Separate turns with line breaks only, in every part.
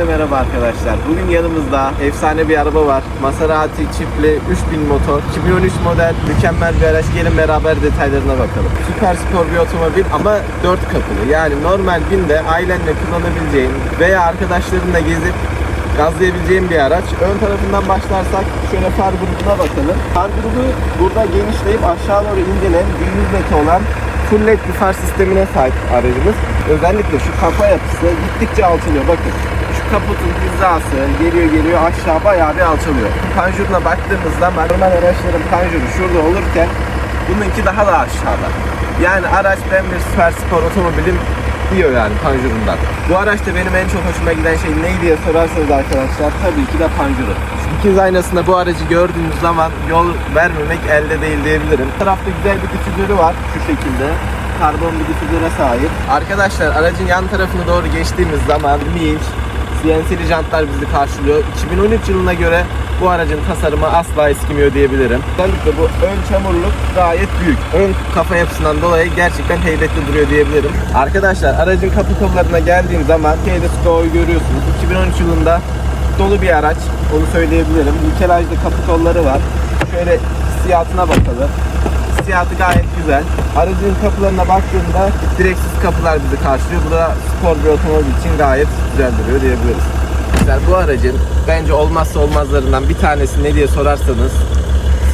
Herkese merhaba arkadaşlar. Bugün yanımızda efsane bir araba var. Maserati çiftli 3000 motor. 2013 model mükemmel bir araç. Gelin beraber detaylarına bakalım. Süper spor bir otomobil ama 4 kapılı. Yani normal binde ailenle kullanabileceğin veya arkadaşlarınla gezip gazlayabileceğin bir araç. Ön tarafından başlarsak şöyle far grubuna bakalım. Far grubu burada genişleyip aşağı doğru indirilen 100 metre olan full led bir far sistemine sahip aracımız. Özellikle şu kafa yapısı gittikçe alçalıyor. Bakın kaputun hizası geliyor geliyor aşağı bayağı bir alçalıyor. Panjuruna baktığımız zaman normal araçların panjuru şurada olurken bununki daha da aşağıda. Yani araç ben bir süper spor otomobilim diyor yani panjurundan. Bu araçta benim en çok hoşuma giden şey ne diye sorarsanız arkadaşlar tabii ki de panjuru. İkiz aynasında bu aracı gördüğünüz zaman yol vermemek elde değil diyebilirim. Bu tarafta güzel bir difüzörü var şu şekilde. Karbon bir difüzöre sahip. Arkadaşlar aracın yan tarafına doğru geçtiğimiz zaman 20 inç CNC'li jantlar bizi karşılıyor. 2013 yılına göre bu aracın tasarımı asla eskimiyor diyebilirim. Özellikle bu ön çamurluk gayet büyük. Ön kafa yapısından dolayı gerçekten heybetli duruyor diyebilirim. Arkadaşlar aracın kapı kollarına geldiğim zaman K'de Sco'yu görüyorsunuz. 2013 yılında dolu bir araç. Onu söyleyebilirim. Nikelajlı kapı kolları var. Şöyle hissiyatına bakalım. Hissiyatı gayet güzel. Aracın kapılarına baktığımda direksiz kapılar bizi karşılıyor. Bu da spor bir otomobil için gayet güzel duruyor diyebiliriz. Arkadaşlar bu aracın bence olmazsa olmazlarından bir tanesi ne diye sorarsanız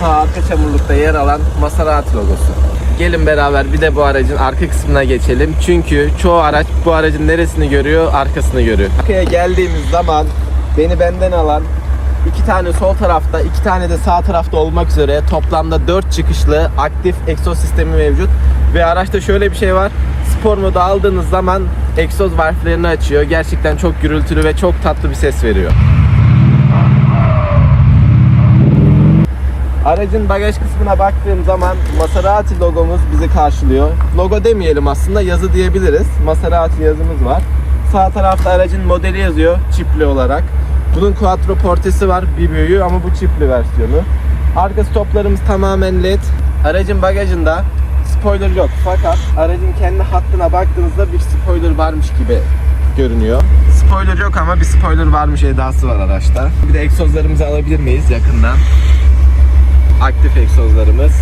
sağ arka çamurlukta yer alan Maserati logosu. Gelin beraber bir de bu aracın arka kısmına geçelim. Çünkü çoğu araç bu aracın neresini görüyor? Arkasını görüyor. Arkaya geldiğimiz zaman beni benden alan iki tane sol tarafta, iki tane de sağ tarafta olmak üzere toplamda 4 çıkışlı aktif egzoz sistemi mevcut. Ve araçta şöyle bir şey var. Spor modu aldığınız zaman egzoz valflerini açıyor. Gerçekten çok gürültülü ve çok tatlı bir ses veriyor. Aracın bagaj kısmına baktığım zaman Maserati logomuz bizi karşılıyor. Logo demeyelim aslında yazı diyebiliriz. Maserati yazımız var. Sağ tarafta aracın modeli yazıyor çipli olarak. Bunun quattro portesi var bir büyüğü ama bu çipli versiyonu. Arka stoplarımız tamamen led. Aracın bagajında spoiler yok fakat aracın kendi hattına baktığınızda bir spoiler varmış gibi görünüyor. Spoiler yok ama bir spoiler varmış edası var araçta. Bir de egzozlarımızı alabilir miyiz yakından? aktif egzozlarımız.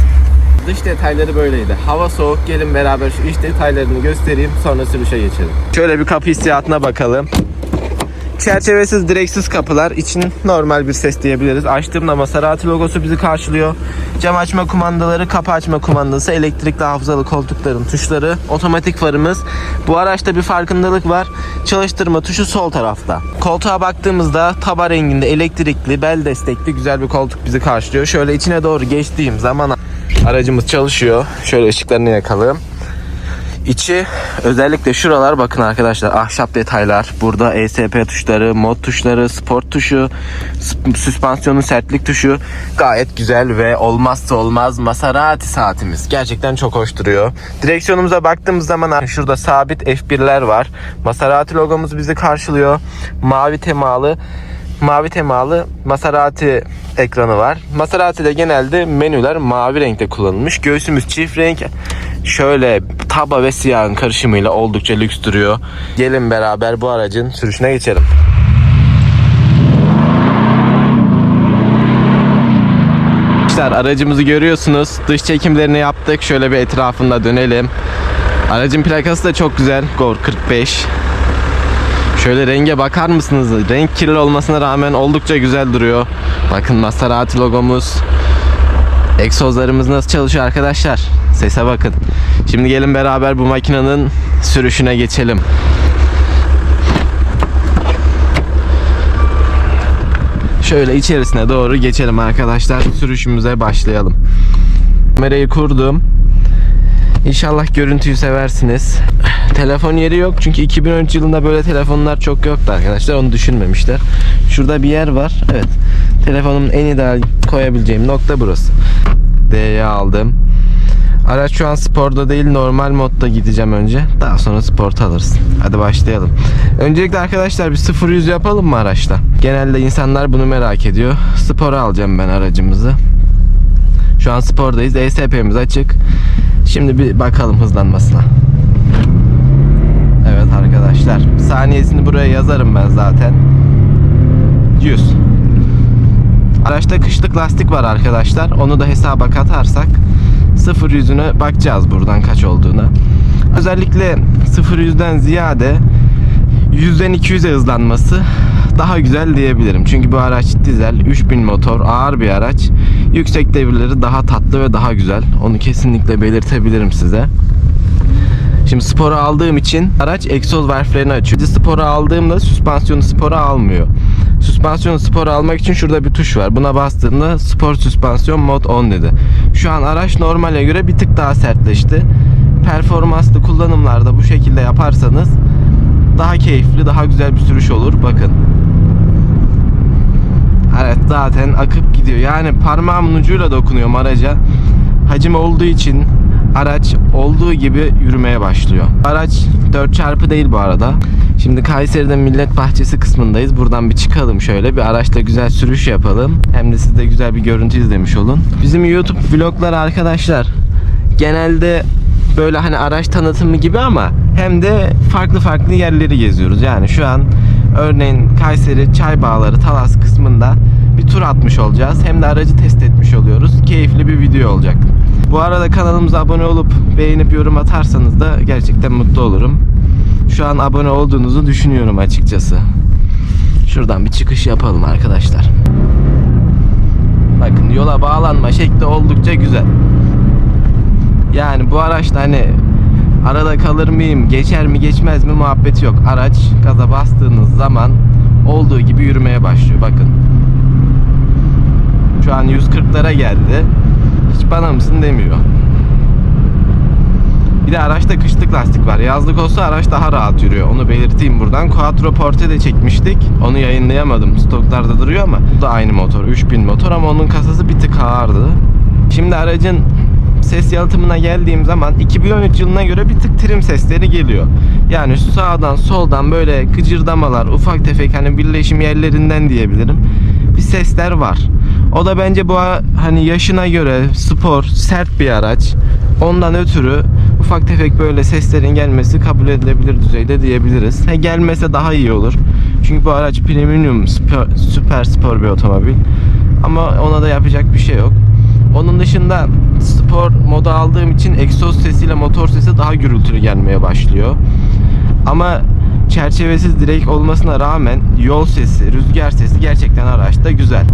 Dış detayları böyleydi. Hava soğuk. Gelin beraber şu iç detaylarını göstereyim. Sonra sürüşe geçelim. Şöyle bir kapı hissiyatına bakalım. Çerçevesiz direksiz kapılar için normal bir ses diyebiliriz. Açtığımda Maserati logosu bizi karşılıyor. Cam açma kumandaları, kapı açma kumandası, elektrikli hafızalı koltukların tuşları, otomatik farımız. Bu araçta bir farkındalık var. Çalıştırma tuşu sol tarafta. Koltuğa baktığımızda taba renginde elektrikli, bel destekli güzel bir koltuk bizi karşılıyor. Şöyle içine doğru geçtiğim zaman aracımız çalışıyor. Şöyle ışıklarını yakalım. İçi özellikle şuralar bakın arkadaşlar ahşap detaylar. Burada ESP tuşları, mod tuşları, sport tuşu, sp- süspansiyonun sertlik tuşu gayet güzel ve olmazsa olmaz Maserati saatimiz. Gerçekten çok hoş duruyor. Direksiyonumuza baktığımız zaman şurada sabit F1'ler var. Maserati logomuz bizi karşılıyor. Mavi temalı mavi temalı Maserati ekranı var. Maserati'de genelde menüler mavi renkte kullanılmış. Göğsümüz çift renk. Şöyle taba ve siyahın karışımıyla oldukça lüks duruyor. Gelin beraber bu aracın sürüşüne geçelim. Arkadaşlar aracımızı görüyorsunuz. Dış çekimlerini yaptık. Şöyle bir etrafında dönelim. Aracın plakası da çok güzel. Gor 45. Şöyle renge bakar mısınız? Renk kirli olmasına rağmen oldukça güzel duruyor. Bakın Maserati logomuz. Egzozlarımız nasıl çalışıyor arkadaşlar? Sese bakın. Şimdi gelin beraber bu makinenin sürüşüne geçelim. Şöyle içerisine doğru geçelim arkadaşlar. Sürüşümüze başlayalım. Kamerayı kurdum. İnşallah görüntüyü seversiniz. Telefon yeri yok çünkü 2013 yılında böyle telefonlar çok yoktu arkadaşlar. Onu düşünmemişler. Şurada bir yer var. Evet. Telefonumun en ideal koyabileceğim nokta burası. D'ye aldım. Araç şu an sporda değil normal modda gideceğim önce. Daha sonra sport alırız. Hadi başlayalım. Öncelikle arkadaşlar bir 0-100 yapalım mı araçta? Genelde insanlar bunu merak ediyor. Spora alacağım ben aracımızı. Şu an spordayız. ESP'miz açık. Şimdi bir bakalım hızlanmasına. Evet arkadaşlar. Saniyesini buraya yazarım ben zaten. 100. Araçta kışlık lastik var arkadaşlar. Onu da hesaba katarsak sıfır yüzüne bakacağız buradan kaç olduğuna. Özellikle sıfır yüzden ziyade yüzden 200'e hızlanması daha güzel diyebilirim. Çünkü bu araç dizel, 3000 motor, ağır bir araç. Yüksek devirleri daha tatlı ve daha güzel. Onu kesinlikle belirtebilirim size. Şimdi spora aldığım için araç egzoz valflerini açıyor. Spora aldığımda süspansiyonu spora almıyor. Süspansiyonu spora almak için şurada bir tuş var. Buna bastığımda spor süspansiyon mod 10 dedi. Şu an araç normale göre bir tık daha sertleşti. Performanslı kullanımlarda bu şekilde yaparsanız daha keyifli, daha güzel bir sürüş olur. Bakın. Evet zaten akıp gidiyor. Yani parmağımın ucuyla dokunuyorum araca. Hacim olduğu için araç olduğu gibi yürümeye başlıyor. Araç 4 çarpı değil bu arada. Şimdi Kayseri'de Millet Bahçesi kısmındayız. Buradan bir çıkalım şöyle. Bir araçla güzel sürüş yapalım. Hem de siz de güzel bir görüntü izlemiş olun. Bizim YouTube vloglar arkadaşlar genelde böyle hani araç tanıtımı gibi ama hem de farklı farklı yerleri geziyoruz. Yani şu an örneğin Kayseri Çay Bağları Talas kısmında bir tur atmış olacağız. Hem de aracı test etmiş oluyoruz. Keyifli bir video olacak. Bu arada kanalımıza abone olup beğenip yorum atarsanız da gerçekten mutlu olurum. Şu an abone olduğunuzu düşünüyorum açıkçası. Şuradan bir çıkış yapalım arkadaşlar. Bakın yola bağlanma şekli oldukça güzel. Yani bu araçta hani arada kalır mıyım, geçer mi geçmez mi muhabbeti yok. Araç gaza bastığınız zaman olduğu gibi yürümeye başlıyor. Bakın. Şu an 140'lara geldi. Mısın demiyor. Bir de araçta kışlık lastik var. Yazlık olsa araç daha rahat yürüyor. Onu belirteyim buradan. Quattro Porte de çekmiştik. Onu yayınlayamadım. Stoklarda duruyor ama bu da aynı motor. 3000 motor ama onun kasası bir tık ağırdı. Şimdi aracın ses yalıtımına geldiğim zaman 2013 yılına göre bir tık trim sesleri geliyor. Yani sağdan soldan böyle gıcırdamalar, ufak tefek hani birleşim yerlerinden diyebilirim. Bir sesler var. O da bence bu hani yaşına göre spor, sert bir araç. Ondan ötürü ufak tefek böyle seslerin gelmesi kabul edilebilir düzeyde diyebiliriz. He gelmese daha iyi olur. Çünkü bu araç premium süper, süper spor bir otomobil. Ama ona da yapacak bir şey yok. Onun dışında spor modu aldığım için egzoz sesiyle motor sesi daha gürültülü gelmeye başlıyor. Ama çerçevesiz direkt olmasına rağmen yol sesi, rüzgar sesi gerçekten araçta güzel.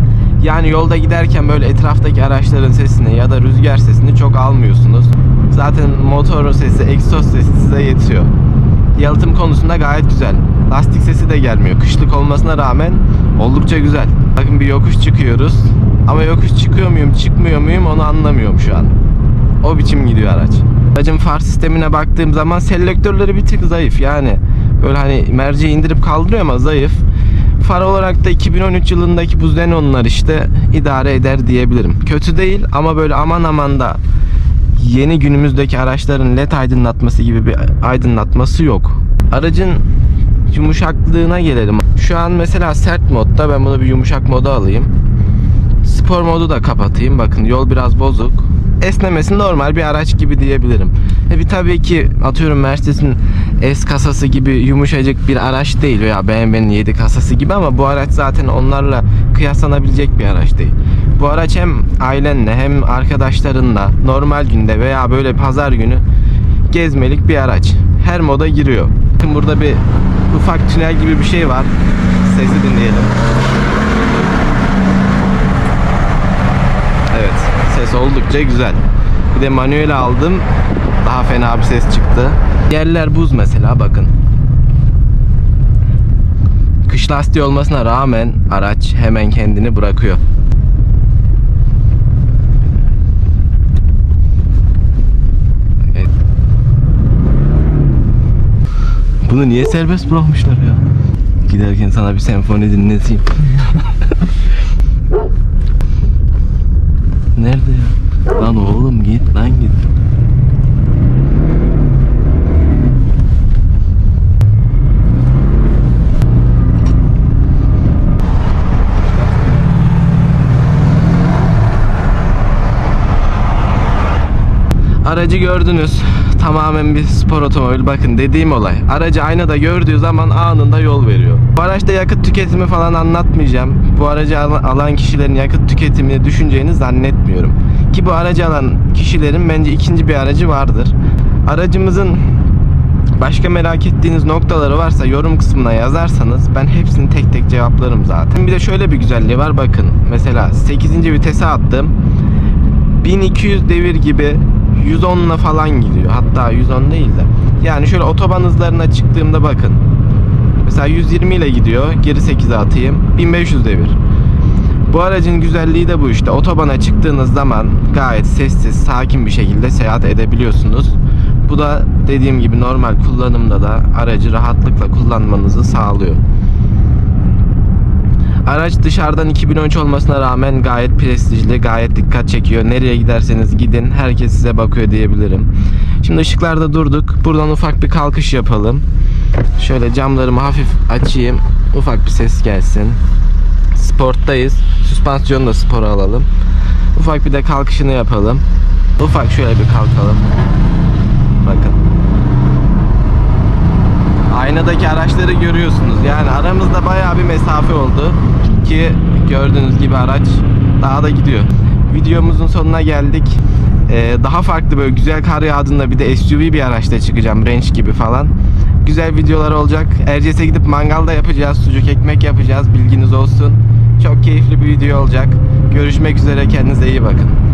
Yani yolda giderken böyle etraftaki araçların sesini ya da rüzgar sesini çok almıyorsunuz. Zaten motor sesi, egzoz sesi size yetiyor. Yalıtım konusunda gayet güzel. Lastik sesi de gelmiyor. Kışlık olmasına rağmen oldukça güzel. Bakın bir yokuş çıkıyoruz. Ama yokuş çıkıyor muyum, çıkmıyor muyum onu anlamıyorum şu an. O biçim gidiyor araç. Aracın far sistemine baktığım zaman selektörleri bir tık zayıf. Yani böyle hani merceği indirip kaldırıyor ama zayıf. Far olarak da 2013 yılındaki bu Xenon'lar işte idare eder diyebilirim. Kötü değil ama böyle aman aman da yeni günümüzdeki araçların led aydınlatması gibi bir aydınlatması yok. Aracın yumuşaklığına gelelim. Şu an mesela sert modda ben bunu bir yumuşak moda alayım. Spor modu da kapatayım. Bakın yol biraz bozuk. Esnemesi normal bir araç gibi diyebilirim. E bir tabii ki atıyorum Mercedes'in S kasası gibi yumuşacık bir araç değil veya BMW'nin 7 kasası gibi ama bu araç zaten onlarla kıyaslanabilecek bir araç değil. Bu araç hem ailenle hem arkadaşlarınla normal günde veya böyle pazar günü gezmelik bir araç. Her moda giriyor. Bakın burada bir ufak tünel gibi bir şey var. Sesi dinleyelim. Evet, ses oldukça güzel. Bir de manuel aldım. Daha fena bir ses çıktı. Yerler buz mesela bakın. Kış lastiği olmasına rağmen araç hemen kendini bırakıyor. Bunu niye serbest bırakmışlar ya? Giderken sana bir senfoni dinleteyim. Nerede ya? Lan oğlum git lan git. Aracı gördünüz. Tamamen bir spor otomobil. Bakın dediğim olay. Aracı aynada gördüğü zaman anında yol veriyor. Bu araçta yakıt tüketimi falan anlatmayacağım. Bu aracı al- alan kişilerin yakıt tüketimini düşüneceğini zannetmiyorum. Ki bu aracı alan kişilerin bence ikinci bir aracı vardır. Aracımızın Başka merak ettiğiniz noktaları varsa yorum kısmına yazarsanız ben hepsini tek tek cevaplarım zaten. Bir de şöyle bir güzelliği var bakın. Mesela 8. vitese attım. 1200 devir gibi 110 ile falan gidiyor. Hatta 110 değil de. Yani şöyle otoban hızlarına çıktığımda bakın. Mesela 120 ile gidiyor. Geri 8'e atayım. 1500 devir. Bu aracın güzelliği de bu işte. Otobana çıktığınız zaman gayet sessiz, sakin bir şekilde seyahat edebiliyorsunuz. Bu da dediğim gibi normal kullanımda da aracı rahatlıkla kullanmanızı sağlıyor. Araç dışarıdan 2013 olmasına rağmen gayet prestijli, gayet dikkat çekiyor. Nereye giderseniz gidin, herkes size bakıyor diyebilirim. Şimdi ışıklarda durduk. Buradan ufak bir kalkış yapalım. Şöyle camlarımı hafif açayım. Ufak bir ses gelsin. Sporttayız. Süspansiyonu da spora alalım. Ufak bir de kalkışını yapalım. Ufak şöyle bir kalkalım. Bakın. Aynadaki araçları görüyorsunuz. Yani aramızda bayağı bir mesafe oldu. Ki gördüğünüz gibi araç daha da gidiyor. Videomuzun sonuna geldik. Ee, daha farklı böyle güzel kar yağdığında bir de SUV bir araçla çıkacağım. Range gibi falan. Güzel videolar olacak. Erciyes'e gidip mangalda yapacağız. Sucuk ekmek yapacağız. Bilginiz olsun. Çok keyifli bir video olacak. Görüşmek üzere. Kendinize iyi bakın.